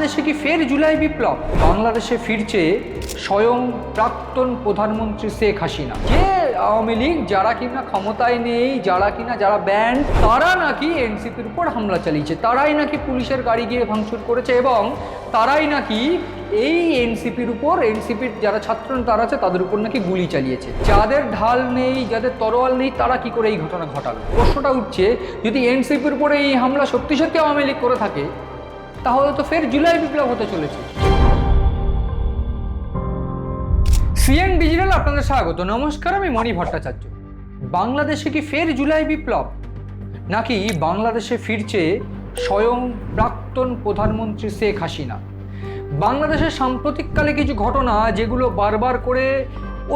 বাংলাদেশে কি ফের জুলাই বিপ্লব? বাংলাদেশে ফিরছে স্বয়ং প্রাক্তন প্রধানমন্ত্রী শেখ হাসিনা। যে আওয়ামী লীগ যারা কিনা ক্ষমতায় নেই, যারা কিনা যারা ব্যান্ড তারা নাকি এনসিপির উপর হামলা চালিয়েছে। তারাই নাকি পুলিশের গাড়ি গিয়ে ভাঙচুর করেছে এবং তারাই নাকি এই এনসিপির উপর, এনসিপির যারা ছাত্র তারা আছে, তাদের উপর নাকি গুলি চালিয়েছে। যাদের ঢাল নেই, যাদের তরোয়াল নেই, তারা কি করে এই ঘটনা ঘটালো প্রশ্নটা উঠছে, যদি এনসিপির উপরে এই হামলা সত্যি সত্যি আওয়ামী লীগ করে থাকে তাহলে তো ফের জুলাই বিপ্লব হতে চলেছে। সিএন ডিজিটাল আপনাদের স্বাগত, নমস্কার, আমি মণি ভট্টাচার্য। বাংলাদেশে কি ফের জুলাই বিপ্লব? নাকি বাংলাদেশে ফিরছে স্বয়ং প্রাক্তন প্রধানমন্ত্রী শেখ হাসিনা? বাংলাদেশের সাম্প্রতিককালে কিছু ঘটনা যেগুলো বারবার করে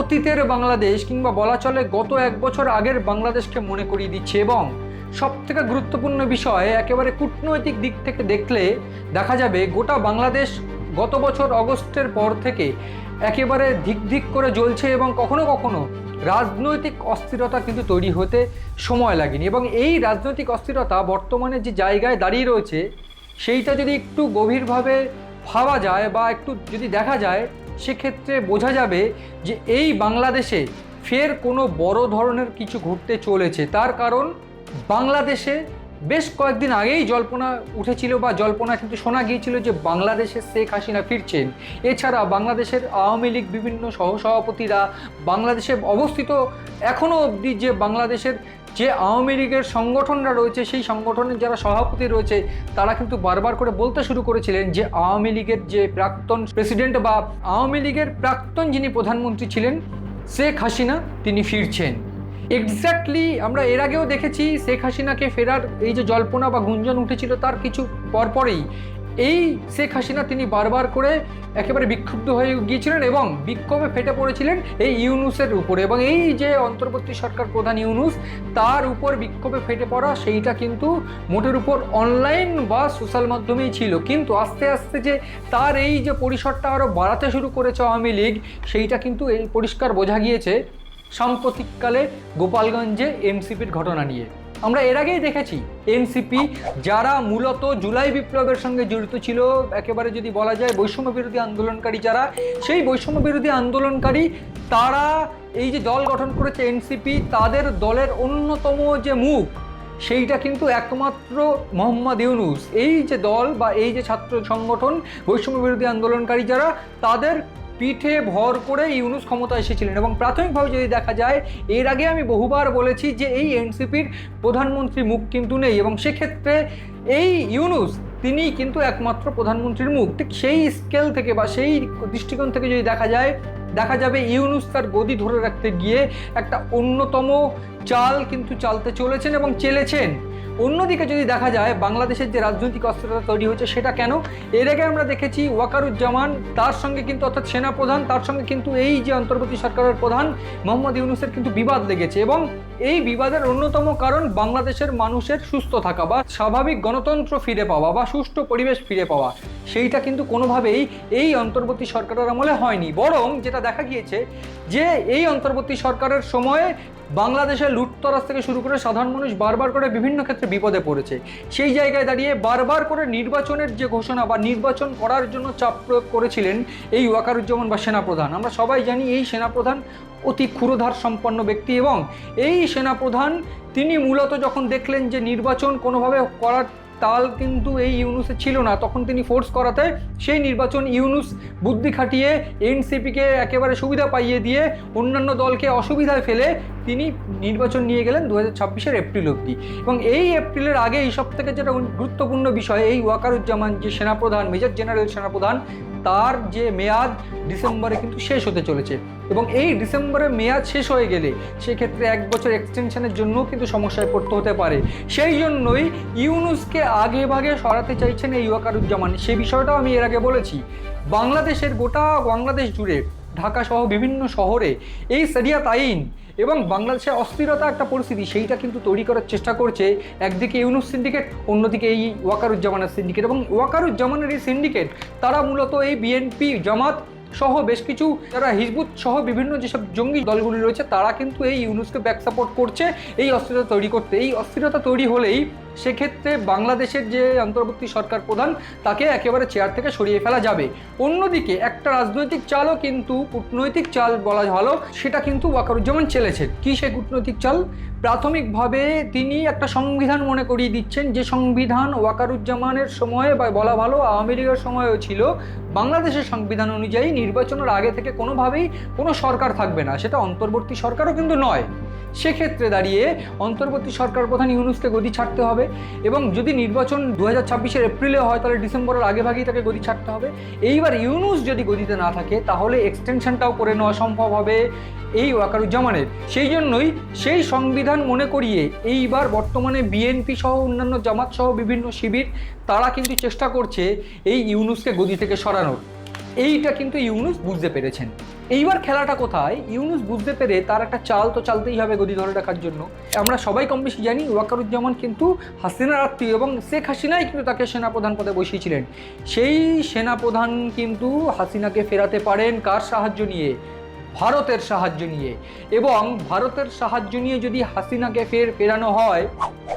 অতীতের বাংলাদেশ কিংবা বলা চলে গত এক বছর আগের বাংলাদেশকে মনে করিয়ে দিচ্ছে এবং সব থেকে গুরুত্বপূর্ণ বিষয় একেবারে কূটনৈতিক দিক থেকে দেখলে দেখা যাবে গোটা বাংলাদেশ গত বছর অগস্টের পর থেকে একেবারে ধিক ধিক করে জ্বলছে এবং কখনো কখনো রাজনৈতিক অস্থিরতা কিন্তু তৈরি হতে সময় লাগেনি। এবং এই রাজনৈতিক অস্থিরতা বর্তমানে যে জায়গায় দাঁড়িয়ে রয়েছে, সেইটা যদি একটু গভীরভাবে ভাবা যায় বা একটু যদি দেখা যায়, সেক্ষেত্রে বোঝা যাবে যে এই বাংলাদেশে ফের কোনো বড় ধরনের কিছু ঘটতে চলেছে। তার কারণ বাংলাদেশে বেশ কয়েকদিন আগেই জল্পনা উঠেছিল বা জল্পনা কিন্তু শোনা গিয়েছিল যে বাংলাদেশে শেখ হাসিনা ফিরছেন। এছাড়া বাংলাদেশের আওয়ামী লীগ বিভিন্ন সহসভাপতিরা বাংলাদেশে অবস্থিত এখনও অবধি যে বাংলাদেশের যে আওয়ামী লীগের সংগঠনরা রয়েছে, সেই সংগঠনের যারা সভাপতি রয়েছে, তারা কিন্তু বারবার করে বলতে শুরু করেছিলেন যে আওয়ামী লীগের যে প্রাক্তন প্রেসিডেন্ট বা আওয়ামী লীগের প্রাক্তন যিনি প্রধানমন্ত্রী ছিলেন, শেখ হাসিনা, তিনি ফিরছেন। এক্স্যাক্টলি আমরা এর আগেও দেখেছি শেখ হাসিনাকে ফেরার এই যে জল্পনা বা গুঞ্জন উঠেছিল তার কিছু পরপরেই এই শেখ হাসিনা তিনি বারবার করে একেবারে বিক্ষুব্ধ হয়ে গিয়েছিলেন এবং বিক্ষোভে ফেটে পড়েছিলেন এই ইউনুসের উপরে এবং এই যে অন্তর্বর্তী সরকার প্রধান ইউনুস, তার উপর বিক্ষোভে ফেটে পড়া সেইটা কিন্তু মোটের উপর অনলাইন বা সোশ্যাল মাধ্যমেই ছিল। কিন্তু আস্তে আস্তে যে তার এই যে পরিসরটা আরও বাড়াতে শুরু করেছে আওয়ামী লীগ, সেইটা কিন্তু এই পরিষ্কার বোঝা গিয়েছে সাম্প্রতিককালে গোপালগঞ্জে এনসিপির ঘটনা নিয়ে। আমরা এর আগেই দেখেছি এনসিপি যারা মূলত জুলাই বিপ্লবের সঙ্গে জড়িত ছিল, একেবারে যদি বলা যায় বৈষম্য বিরোধী আন্দোলনকারী যারা, সেই বৈষম্য বিরোধী আন্দোলনকারী তারা এই যে দল গঠন করেছে এনসিপি তাদের দলের অন্যতম যে মুখ, সেইটা কিন্তু একমাত্র মোহাম্মদ ইউনুস। এই যে দল বা এই যে ছাত্র সংগঠন, বৈষম্য বিরোধী আন্দোলনকারী যারা, তাদের পিঠে ভর করে ইউনুস ক্ষমতা এসেছিলেন। এবং প্রাথমিকভাবে যদি দেখা যায়, এর আগে আমি বহুবার বলেছি যে এই এনসিপির প্রধানমন্ত্রী মুখ কিন্তু নেই এবং সেক্ষেত্রে এই ইউনুস তিনি কিন্তু একমাত্র প্রধানমন্ত্রীর মুখ। ঠিক সেই স্কেল থেকে বা সেই দৃষ্টিকোণ থেকে যদি দেখা যায়, দেখা যাবে ইউনুস তার গদি ধরে রাখতে গিয়ে একটা অন্যতম চাল কিন্তু চালতে চলেছেন এবং চেলেছেন। অন্যদিকে যদি দেখা যায়, বাংলাদেশের যে রাজনৈতিক অস্থিরতা তৈরি হয়েছে সেটা কেন? এর আগে আমরা দেখেছি ওয়াকারুজ্জামান, তার সঙ্গে কিন্তু অর্থাৎ সেনাপ্রধান, তার সঙ্গে কিন্তু এই যে অন্তর্বর্তী সরকারের প্রধান মোহাম্মদ ইউনুসের কিন্তু বিবাদ লেগেছে এবং এই বিবাদের অন্যতম কারণ বাংলাদেশের মানুষের সুস্থ থাকা বা স্বাভাবিক গণতন্ত্র ফিরে পাওয়া বা সুষ্ঠু পরিবেশ ফিরে পাওয়া। সেইটা কিন্তু কোনোভাবেই এই অন্তর্বর্তী সরকারের আমলে হয়নি। বরং যেটা দেখা গিয়েছে যে এই অন্তর্বর্তী সরকারের সময়ে বাংলাদেশের লুটতরাজ থেকে শুরু করে সাধারণ মানুষ বারবার করে বিভিন্ন ক্ষেত্রে বিপদে পড়েছে। সেই জায়গায় দাঁড়িয়ে বারবার করে নির্বাচনের যে ঘোষণা বা নির্বাচন করার জন্য চাপ প্রয়োগ করেছিলেন এই ওয়াকারুজ্জামান বা সেনাপ্রধান। আমরা সবাই জানি এই সেনাপ্রধান অতি ক্ষুরধার সম্পন্ন ব্যক্তি এবং এই সেনাপ্রধান তিনি মূলত যখন দেখলেন যে নির্বাচন কোনোভাবে করার তাল কিন্তু এই ইউনুসে ছিল না। তখন তিনি ফোর্স করাতে সেই নির্বাচন ইউনুস বুদ্ধি খাটিয়ে এনসিপিকে একেবারে সুবিধা পাইয়ে দিয়ে অন্যান্য দলকে অসুবিধায় ফেলে তিনি নির্বাচন নিয়ে গেলেন দু হাজার ছাব্বিশের এপ্রিল অবধি। এবং এই এপ্রিলের আগে এই সব থেকে যেটা গুরুত্বপূর্ণ বিষয়, এই ওয়াকারুজ্জামান যে সেনাপ্রধান, মেজর জেনারেল সেনাপ্রধান, তার যে মেয়াদ ডিসেম্বরে কিন্তু শেষ হতে চলেছে। এবং এই ডিসেম্বরে মেয়াদ শেষ হয়ে গেলে সেক্ষেত্রে এক বছর এক্সটেনশনের জন্য কিন্তু সমস্যায় পড়তে হতে পারে। সেই জন্যই ইউনুসকে আগে ভাগে সরাতে চাইছেন এই ওয়াকারুজ্জামান। সে বিষয়টাও আমি এর আগে বলেছি। বাংলাদেশের গোটা বাংলাদেশ জুড়ে, ঢাকা সহ বিভিন্ন শহরে এই শরিয়াত আইন এবং বাংলাদেশের অস্থিরতা একটা পরিস্থিতি, সেইটা কিন্তু তৈরি করার চেষ্টা করছে একদিকে ইউনুস সিন্ডিকেট অন্যদিকে এই ওয়াকারুজ্জামানের সিন্ডিকেট এবং ওয়াকারুজ্জামানের এই সিন্ডিকেট তারা মূলত এই বিএনপি জামাত সহ বেশ কিছু যারা হিজবুত সহ বিভিন্ন যেসব জঙ্গি দলগুলি রয়েছে, তারা কিন্তু এই ইউনুসকে ব্যাক সাপোর্ট করছে, এই অস্থিরতা তৈরি করতে। এই অস্থিরতা তৈরি হলেই সেক্ষেত্রে বাংলাদেশের যে অন্তর্বর্তী সরকার প্রধান, তাকে একেবারে চেয়ার থেকে সরিয়ে ফেলা যাবে। অন্যদিকে একটা রাজনৈতিক চালও কিন্তু কূটনৈতিক চাল বলা ভালো, সেটা কিন্তু ওয়াকারুজ্জামান চেলেছেন। কি সে কূটনৈতিক চাল? প্রাথমিকভাবে তিনি একটা সংবিধান মনে করিয়ে দিচ্ছেন, যে সংবিধান ওয়াকারুজ্জামানের সময়ে বা বলা ভালো আওয়ামী লীগের সময়ও ছিল। বাংলাদেশের সংবিধান অনুযায়ী নির্বাচনের আগে থেকে কোনোভাবেই কোনো সরকার থাকবে না। সেটা অন্তর্বর্তী সরকারও কিন্তু নয়। সেক্ষেত্রে দাঁড়িয়ে অন্তর্বর্তী সরকার প্রধান ইউনুসকে গদি ছাড়তে হবে এবং যদি নির্বাচন দু হাজার ছাব্বিশের এপ্রিলে হয়, তাহলে ডিসেম্বরের আগে ভাগেই তাকে গদি ছাড়তে হবে। এইবার ইউনুস যদি গদিতে না থাকে, তাহলে এক্সটেনশনটাও করে নেওয়া সম্ভব হবে এই ওয়াকারুজ্জামানের। সেই জন্যই সেই সংবিধান মনে করিয়ে এইবার বর্তমানে বিএনপি সহ অন্যান্য জামাত সহ বিভিন্ন শিবির, তারা কিন্তু চেষ্টা করছে এই ইউনুসকে গদি থেকে সরানোর। এইটা কিন্তু ইউনুস বুঝতে পেরেছেন। এইবার খেলাটা কোথায়? ইউনুস বুঝতে পেরে তার একটা চাল তো চালতেই হবে গদি ধরে রাখার জন্য। আমরা সবাই কম বেশি জানি ওয়াকারুজ্জামান কিন্তু হাসিনার আত্মীয় এবং শেখ হাসিনাই কিন্তু তাকে সেনাপ্রধান পদে বসিয়েছিলেন। সেই সেনাপ্রধান কিন্তু হাসিনাকে ফেরাতে পারেন কার সাহায্য নিয়ে? ভারতের সাহায্য নিয়ে। এবং ভারতের সাহায্য নিয়ে যদি হাসিনাকে ফের ফেরানো হয়,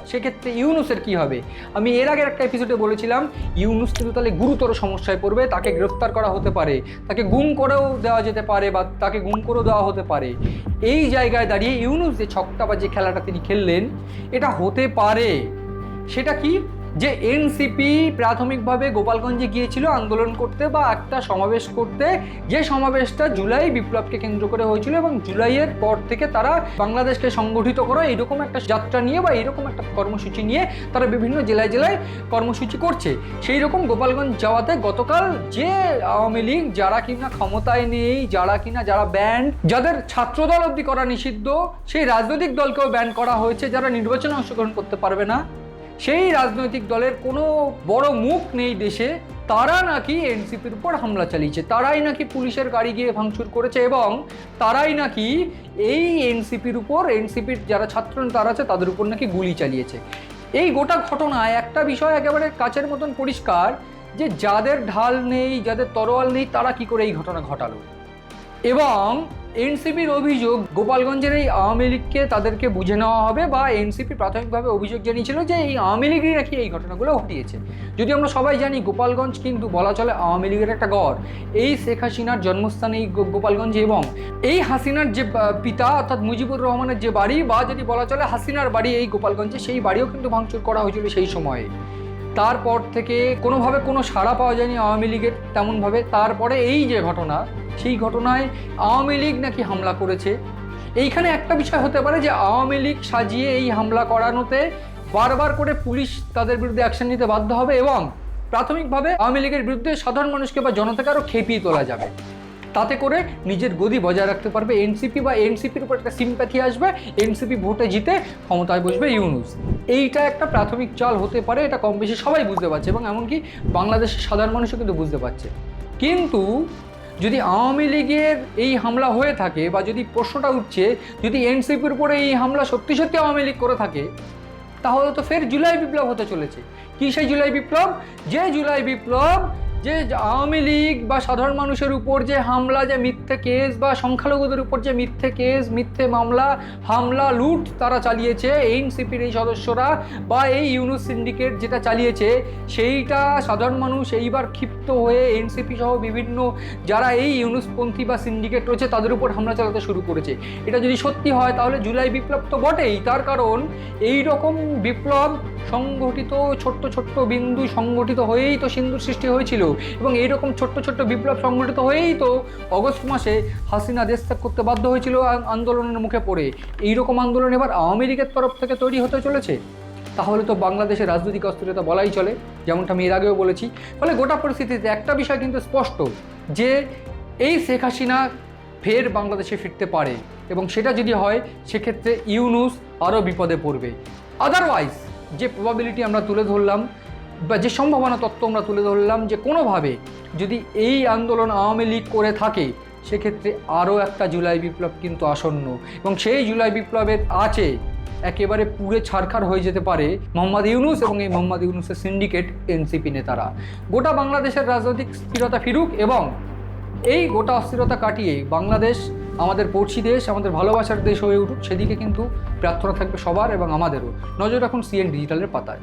সেক্ষেত্রে ইউনুসের কি হবে? আমি এর আগের একটা এপিসোডে বলেছিলাম, ইউনুস কিন্তু তাহলে গুরুতর সমস্যায় পড়বে, তাকে গ্রেফতার করা হতে পারে, তাকে গুম করেও দেওয়া যেতে পারে বা তাকে গুম করেও দেওয়া হতে পারে। এই জায়গায় দাঁড়িয়ে ইউনুস যে ছকটা বা যে খেলাটা তিনি খেললেন, এটা হতে পারে। সেটা কি? যে এনসিপি প্রাথমিকভাবে গোপালগঞ্জে গিয়েছিল আন্দোলন করতে বা একটা সমাবেশ করতে, যে সমাবেশটা জুলাই বিপ্লবকে কেন্দ্র করে হয়েছিল এবং জুলাইয়ের পর থেকে তারা বাংলাদেশকে সংগঠিত করা এরকম একটা যাত্রা নিয়ে বা এরকম একটা কর্মসূচি নিয়ে তারা বিভিন্ন জেলায় জেলায় কর্মসূচি করছে। সেই রকম গোপালগঞ্জ যাওয়াতে গতকাল যে আওয়ামী লীগ, যারা কিনা ক্ষমতায় নেই, যারা কিনা যারা ব্যান্ড যাদের ছাত্রদল অবধি করা নিষিদ্ধ, সেই রাজনৈতিক দলকেও ব্যান করা হয়েছে, যারা নির্বাচনে অংশগ্রহণ করতে পারবে না। সেই রাজনৈতিক দলের কোনো বড় মুখ নেই দেশে, তারা নাকি এনসিপির উপর হামলা চালিয়েছে, তারাই নাকি পুলিশের গাড়ি গিয়ে ভাঙচুর করেছে এবং তারাই নাকি এই এনসিপির উপর, এনসিপির যারা ছাত্র তারা আছে, তাদের উপর নাকি গুলি চালিয়েছে। এই গোটা ঘটনায় একটা বিষয় একেবারে কাচের মতন পরিষ্কার যে যাদের ঢাল নেই, যাদের তরোয়াল নেই, তারা কি করে এই ঘটনা ঘটালো? এবং এনসিপির অভিযোগ, গোপালগঞ্জের এই আওয়ামী লীগকে তাদেরকে বুঝে নেওয়া হবে বা এনসিপি প্রাথমিকভাবে অভিযোগ জানিয়েছিল যে এই আওয়ামী লীগই নাকি এই ঘটনাগুলো ঘটিয়েছে। যদি আমরা সবাই জানি, গোপালগঞ্জ কিন্তু বলা চলে আওয়ামী লীগের একটা গড়। এই শেখ হাসিনার জন্মস্থান এই গোপালগঞ্জে এবং এই হাসিনার যে পিতা অর্থাৎ মুজিবুর রহমানের যে বাড়ি বা যদি বলা চলে হাসিনার বাড়ি এই গোপালগঞ্জে, সেই বাড়িও কিন্তু ভাঙচুর করা হয়েছিল সেই সময়ে। তারপর থেকে কোনোভাবে কোনো সাড়া পাওয়া যায়নি আওয়ামী লীগের তেমনভাবে। তারপরে এই যে ঘটনা সেই ঘটনায় আওয়ামী লীগ নাকি হামলা করেছে। এইখানে একটা বিষয় হতে পারে যে আওয়ামী লীগ সাজিয়ে এই হামলা করানোতে বারবার করে পুলিশ তাদের বিরুদ্ধে অ্যাকশন নিতে বাধ্য হবে এবং প্রাথমিকভাবে আওয়ামী লীগের বিরুদ্ধে সাধারণ মানুষকে বা জনতাকে আরও খেপিয়ে তোলা যাবে। তাতে করে নিজের গদি বজায় রাখতে পারবে এনসিপি বা এনসিপির উপর একটা সিম্প্যাথি আসবে, এনসিপি ভোটে জিতে ক্ষমতায় বসবে ইউনুস। এইটা একটা প্রাথমিক চাল হতে পারে, এটা কম বেশি সবাই বুঝতে পারছে এবং এমনকি বাংলাদেশের সাধারণ মানুষও কিন্তু বুঝতে পারছে। কিন্তু যদি আওয়ামী লীগের এই হামলা হয়ে থাকে বা যদি প্রশ্নটা উঠছে, যদি এনসিপির উপরে এই হামলা সত্যি সত্যি আওয়ামী লীগ করে থাকে, তাহলে তো ফের জুলাই বিপ্লব হতে চলেছে। কি সেই জুলাই বিপ্লব? যে জুলাই বিপ্লব যে আওয়ামী লীগ বা সাধারণ মানুষের উপর যে হামলা, যে মিথ্যে কেস বা সংখ্যালঘুদের উপর যে মিথ্যে কেস, মিথ্যে মামলা, হামলা, লুট তারা চালিয়েছে, এনসিপির এই সদস্যরা বা এই ইউনুস সিন্ডিকেট যেটা চালিয়েছে, সেইটা সাধারণ মানুষ এইবার ক্ষিপ্ত হয়ে এনসিপি সহ বিভিন্ন যারা এই ইউনুসপন্থী বা সিন্ডিকেট রয়েছে তাদের উপর হামলা চালাতে শুরু করেছে। এটা যদি সত্যি হয় তাহলে জুলাই বিপ্লব তো বটেই, তার কারণ এই রকম বিপ্লব সংগঠিত, ছোট্ট ছোট্ট বিন্দু সংগঠিত হয়েই তো সিন্ধুর সৃষ্টি হয়েছিল এবং এইরকম ছোট্ট ছোট্ট বিপ্লব সংগঠিত হয়েই তো অগস্ট মাসে হাসিনা দেশ ত্যাগ করতে বাধ্য হয়েছিল আন্দোলনের মুখে পড়ে। এইরকম আন্দোলন এবার আওয়ামী লীগের তরফ থেকে তৈরি হতে চলেছে। তাহলে তো বাংলাদেশের রাজনৈতিক অস্থিরতা বলাই চলে, যেমনটা আমি এর আগেও বলেছি। ফলে গোটা পরিস্থিতিতে একটা বিষয় কিন্তু স্পষ্ট, যে এই শেখ হাসিনা ফের বাংলাদেশে ফিরতে পারে এবং সেটা যদি হয়, সেক্ষেত্রে ইউনুস আরও বিপদে পড়বে। আদারওয়াইজ যে প্রবাবিলিটি আমরা তুলে ধরলাম বা যে সম্ভাবনা তত্ত্ব আমরা তুলে ধরলাম যে কোনোভাবে যদি এই আন্দোলন আওয়ামী লীগ করে থাকে, সেক্ষেত্রে আরও একটা জুলাই বিপ্লব কিন্তু আসন্ন। এবং সেই জুলাই বিপ্লবের আছে একেবারে পুরে ছারখার হয়ে যেতে পারে মোহাম্মদ ইউনুস এবং এই মোহাম্মদ ইউনুসের সিন্ডিকেট এনসিপি নেতারা। গোটা বাংলাদেশের রাজনৈতিক স্থিরতা ফিরুক এবং এই গোটা অস্থিরতা কাটিয়ে বাংলাদেশ আমাদের পড়শি দেশ, আমাদের ভালোবাসার দেশ হয়ে উঠুক, সেদিকে কিন্তু প্রার্থনা থাকবে সবার এবং আমাদেরও। নজর রাখুন সিএন ডিজিটালের পাতায়।